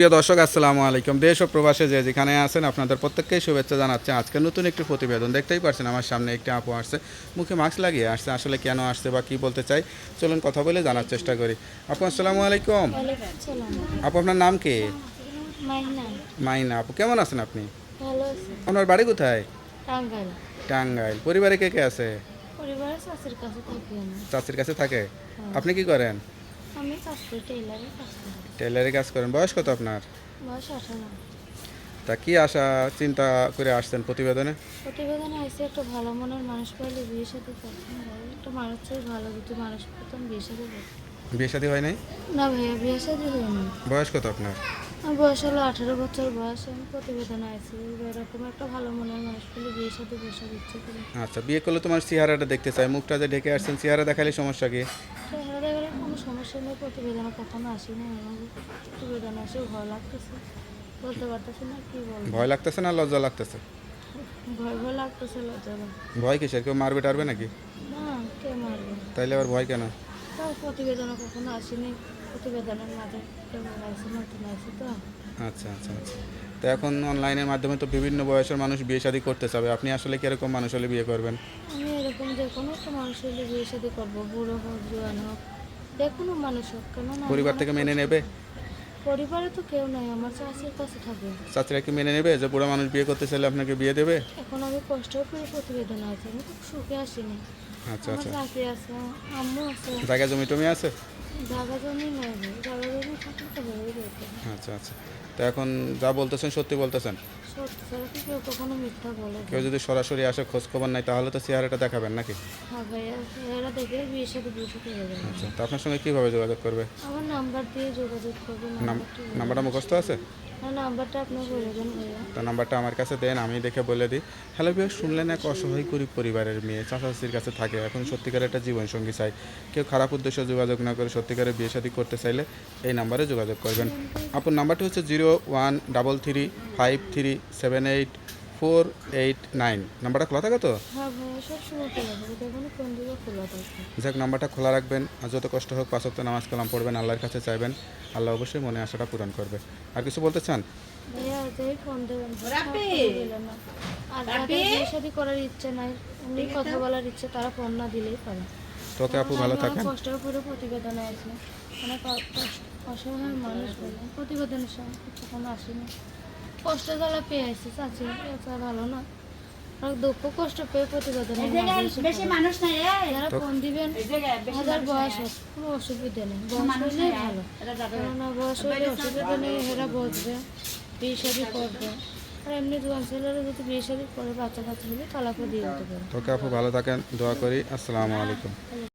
প্রিয় দর্শক আসসালামু আলাইকুম। দেশ ও প্রবাসে যে যেখানে আছেন আপনাদের প্রত্যেককেই শুভেচ্ছা জানাচ্ছে। আজকে নতুন একটি প্রতিবেদন দেখতেই পারছেন আমার সামনে একটি আপু আসছে। মুখে মাস্ক লাগিয়ে আসছে আসলে কেন আসছে বা কি বলতে চাই চলুন কথা বলে জানার চেষ্টা করি। আপু আসসালামু আলাইকুম। আপু আপনার নাম কি? মাইনা। আপু কেমন আছেন আপনি? আপনার বাড়ি কোথায়? টাঙ্গাইল। পরিবারে কে কে আছে? চাষির কাছে থাকে আপনি কি করেন? টেলারে কাজ করেন। বয়স কত আপনার? বয়স আঠারো। তা কি আশা চিন্তা করে আসছেন প্রতিবেদনে? প্রতিবেদনে আছে একটা ভালো মনের মানুষ পাইলে বিয়ের সাথে পছন্দ হয়। একটা মানুষ চাই ভালো যদি মানুষ প্রথম বিয়ের সাথে। বিয়ে শাদী হয় নাই? না ভাইয়া বিয়ের সাথে হয়নি বয়স কত আপনার? আমার বয়স হলো আঠারো বছর বয়স। আমি প্রতিবেদনে আছি এরকম একটা ভালো মনের মানুষ পেলে বিয়ের সাথে বসার ইচ্ছে করি। আচ্ছা বিয়ে করলে তোমার চেহারাটা দেখতে চাই। মুখটা যে ঢেকে আসছেন চেহারা দেখালে সমস্যা কি? নেই প্রতিবেদনে কখনো আসিনি আমাকে প্রতিবেদনে আসে ভয় লাগতেছে। বলতে পারতেছি না কি বলব। ভয় লাগতেছে না লজ্জা লাগতেছে? ভয় ভয় লাগতেছে লজ্জা লাগে। ভয় কিসের? কেউ মারবে টারবে নাকি? না কে মারবে? তাইলে আবার ভয় কেন? তাও প্রতিবেদনে কখনো আসেনি প্রতিবেদনের মাঝে কেমন আছে নতুন আছে তো। আচ্ছা আচ্ছা আচ্ছা। তো এখন অনলাইনের মাধ্যমে তো বিভিন্ন বয়সের মানুষ বিয়ে শাদী করতে চাবে। আপনি আসলে কীরকম মানুষ হলে বিয়ে করবেন? আমি এরকম যে কোনো একটা মানুষ হলে বিয়ে শাদি করব বুড়ো হোক জোয়ান হোক। যে কোনো মানুষ হোক কেন পরিবার থেকে মেনে নেবে? পরিবারে তো কেউ নাই আমার চাষির কাছে থাকে চাচিরা কি মেনে নেবে যে বুড়ো মানুষ বিয়ে করতে চাইলে আপনাকে বিয়ে দেবে? এখন আমি কষ্ট করে প্রতিবেদন আছে আমি খুব সুখে আসিনি। আচ্ছা আচ্ছা। চাকরি আছে আম্মু আছে। জায়গা জমি টমি আছে? জায়গা জমি নাই জায়গা জমি আচ্ছা আচ্ছা। তো এখন যা বলতেছেন সত্যি বলতেছেন? কেউ যদি সরাসরি আসে খোঁজ খবর নাই তাহলে তো চেহারাটা দেখাবেন নাকি? হ্যাঁ আচ্ছা তো আপনার সঙ্গে কীভাবে যোগাযোগ করবে? আমার নাম্বার দিয়ে যোগাযোগ করবে নাম- নাম্বারটা মুখস্থ আছে? হ্যাঁ তো নাম্বারটা আমার কাছে দেন আমি দেখে বলে দিই। হ্যালো বিয়ে শুনলেন এক অসহায় গরিব পরিবারের মেয়ে চাচাচির কাছে থাকে। এখন সত্যিকারের একটা জীবনসঙ্গী চাই। কেউ খারাপ উদ্দেশ্যে যোগাযোগ না করে সত্যিকারের বিয়ে শাদী করতে চাইলে এই নাম্বারে যোগাযোগ করবেন। আপনার নাম্বারটি হচ্ছে zero one double three five three seven eight four eight nine. নাম্বারটা খোলা থাকে তো? হ্যাঁ থাকে। যাক নাম্বারটা খোলা রাখবেন আর যত কষ্ট হোক পাঁচক্ত নামাজ কালাম পড়বেন আল্লাহর কাছে চাইবেন। আল্লাহ অবশ্যই মনে আশাটা পূরণ করবে। আর কিছু বলতে চান। আর যাদের করার ইচ্ছে নাই এমনি কথা বলার ইচ্ছে তারা ফোন না দিলেই পারে। তোকে আপু ভালো থাকেন। অনেক কষ্টের উপরে প্রতিবেদনে আছে। অনেক কষ্ট- অসহায় মানুষ বলে। প্রতিবেদনের সময় কিছু কোনো আসেনি। কষ্ট জ্বালা পেয়ে আসছে চাচি ভালো না। অনেক দুঃখ কষ্ট পেয়ে প্রতিবেদনে বেশি মানুষ নাই যারা ফোন দিবেন হাজার বয়স কোনো অসুবিধা নেই। বয়স হলে ভালো। কেননা বয়স হলে অসুবিধা নেই এরা বসবে বিয়ে শাদি করবে। আর এমনি ছেলেরা যদি বিয়ে শাদি করে বাচ্চা কাচ্চা হলে তালাকও দিয়ে দিতে পারে। তোকে আপু ভালো থাকেন দোয়া করি। আসসালামু আলাইকুম।